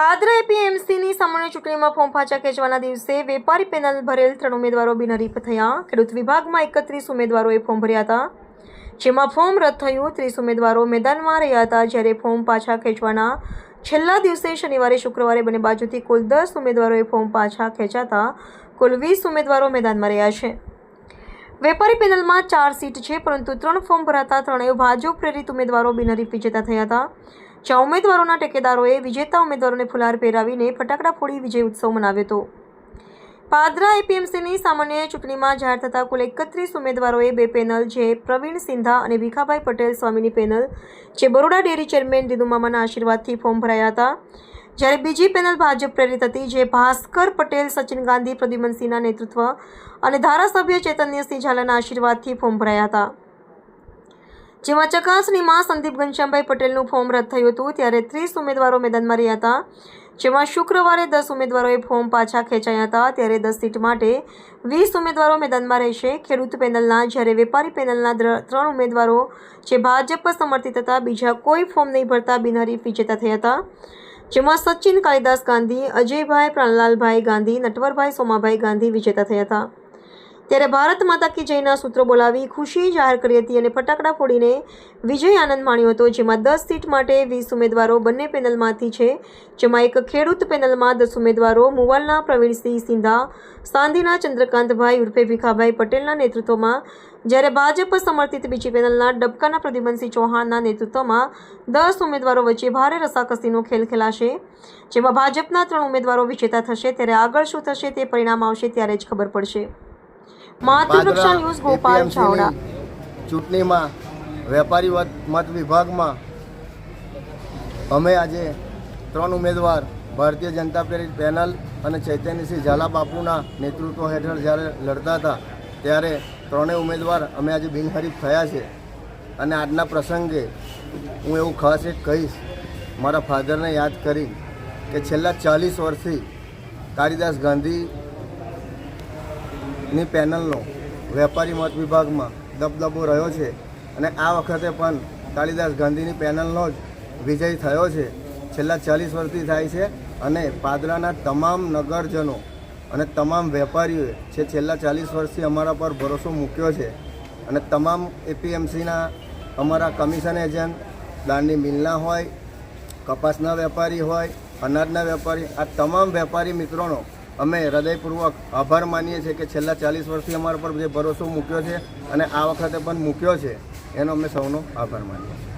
પાદરા એપીએમસીની સામાન્ય ચૂંટણીમાં ફોર્મ પાછા ખેંચવાના દિવસે વેપારી પેનલ ભરેલ ત્રણ ઉમેદવારો બિનહરીફ થયા. ખેડૂત વિભાગમાં એકત્રીસ ઉમેદવારોએ ફોર્મ ભર્યા હતા. જેમાં ફોર્મ રદ થયું, ત્રીસ ઉમેદવારો મેદાનમાં રહ્યા હતા, જ્યારે ફોર્મ પાછા ખેંચવાના છેલ્લા દિવસે શનિવારે, શુક્રવારે બંને બાજુથી કુલ દસ ઉમેદવારોએ ફોર્મ પાછા ખેંચાતા કુલ વીસ ઉમેદવારો મેદાનમાં રહ્યા છે. વેપારી પેનલમાં ચાર સીટ છે, પરંતુ ત્રણ ફોર્મ ભરાતા ત્રણેય ભાજપ પ્રેરિત ઉમેદવારો બિનહરીફ વિજેતા થયા હતા. જ્યાં ઉમેદવારોના ટેકેદારોએ વિજેતા ઉમેદવારોને ફુલાર પહેરાવીને ફટાકડા ફોડી વિજય ઉત્સવ મનાવ્યો હતો. પાદરા એપીએમસીની સામાન્ય ચૂંટણીમાં જાહેર થતા કુલ એકત્રીસ ઉમેદવારોએ બે પેનલ, જે પ્રવીણ સિંધા અને ભીખાભાઈ પટેલ સ્વામીની પેનલ, જે બરોડા ડેરી ચેરમેન દીદુમામાના આશીર્વાદથી ફોર્મ ભરાયા હતા. જ્યારે બીજી પેનલ ભાજપ પ્રેરિત હતી, જે ભાસ્કર પટેલ, સચિન ગાંધી, પ્રદ્યુમનસિંહના નેતૃત્વ અને ધારાસભ્ય ચૈતન્યસિંહ ઝાલાના આશીર્વાદથી ફોર્મ ભરાયા હતા. જેમાં ચકાસણીમાં સંદીપ ઘનશ્યામભાઈ પટેલનું ફોર્મ રદ થયું હતું. ત્યારે ત્રીસ ઉમેદવારો મેદાનમાં રહ્યા હતા. જેમાં શુક્રવારે દસ ઉમેદવારોએ ફોર્મ પાછા ખેંચાયા હતા. ત્યારે દસ સીટ માટે વીસ ઉમેદવારો મેદાનમાં રહેશે. ખેડૂત પેનલના, જ્યારે વેપારી પેનલના ત્રણ ઉમેદવારો, જે ભાજપ સમર્થિત હતા, બીજા કોઈ ફોર્મ નહીં ભરતા બિનહરીફ વિજેતા થયા હતા. જેમાં સચિન કાલિદાસ ગાંધી, અજયભાઈ પ્રાણલાલભાઈ ગાંધી, નટવરભાઈ સોમાભાઈ ગાંધી વિજેતા થયા હતા. ત્યારે ભારત માતા કી જયના સૂત્રો બોલાવી ખુશી જાહેર કરી હતી અને ફટાકડા ફોડીને વિજય આનંદ માણ્યો હતો, જેમાં દસ સીટ માટે વીસ ઉમેદવારો બંને પેનલમાંથી છે, જેમાં એક ખેડૂત પેનલમાં દસ ઉમેદવારો મુવાલના પ્રવીણસિંહ સિંધા, સાંધીના ચંદ્રકાંતભાઈ ઉર્ફે ભીખાભાઈ પટેલના નેતૃત્વમાં, જ્યારે ભાજપ સમર્થિત બીજી પેનલના ડબકાના પ્રદ્યુમનસિંહ ચૌહાણના નેતૃત્વમાં દસ ઉમેદવારો વચ્ચે ભારે રસાકસીનો ખેલ ખેલાશે, જેમાં ભાજપના ત્રણ ઉમેદવારો વિજેતા થશે, ત્યારે આગળ શું થશે તે પરિણામ આવશે ત્યારે જ ખબર પડશે. માતૃરક્ષા ન્યૂઝ ગોપાલ ચાવડા. ચૂંટણીમાં વેપારી મત વિભાગમાં અમે આજે ત્રણ ઉમેદવાર ભારતીય જનતા પ્રેરિત પેનલ અને ચૈતન્યસિંહ ઝાલા બાપુના નેતૃત્વ હેઠળ જ્યારે લડતા હતા ત્યારે ત્રણેય ઉમેદવાર અમે આજે બિનહરીફ થયા છે. અને આજના પ્રસંગે હું એવું ખાસ એક કહીશ મારા ફાધરને યાદ કરી કે છેલ્લા ચાલીસ વર્ષથી કાલિદાસ ગાંધી ની પેનલનો વેપારી મત વિભાગમાં દબદબો રહ્યો છે અને આ વખતે પણ કાલિદાસ ગાંધીની પેનલનો જ વિજય થયો છે. છેલ્લા ચાલીસ વર્ષથી થાય છે અને પાદરાના તમામ નગરજનો અને તમામ વેપારીઓએ છે છેલ્લા ચાલીસ વર્ષથી અમારા પર ભરોસો મૂક્યો છે અને તમામ એપીએમસીના અમારા કમિશન એજન્ટ દાળની મિલના હોય, કપાસના વેપારી હોય, અનાજના વેપારી, આ તમામ વેપારી મિત્રોનો અમે હૃદયપૂર્વક આભાર માનીએ છીએ કે છેલ્લા ચાલીસ વર્ષથી અમારા પર જે ભરોસો મૂક્યો છે અને આ વખતે પણ મૂક્યો છે, એનો અમે સૌનો આભાર માનીએ છીએ.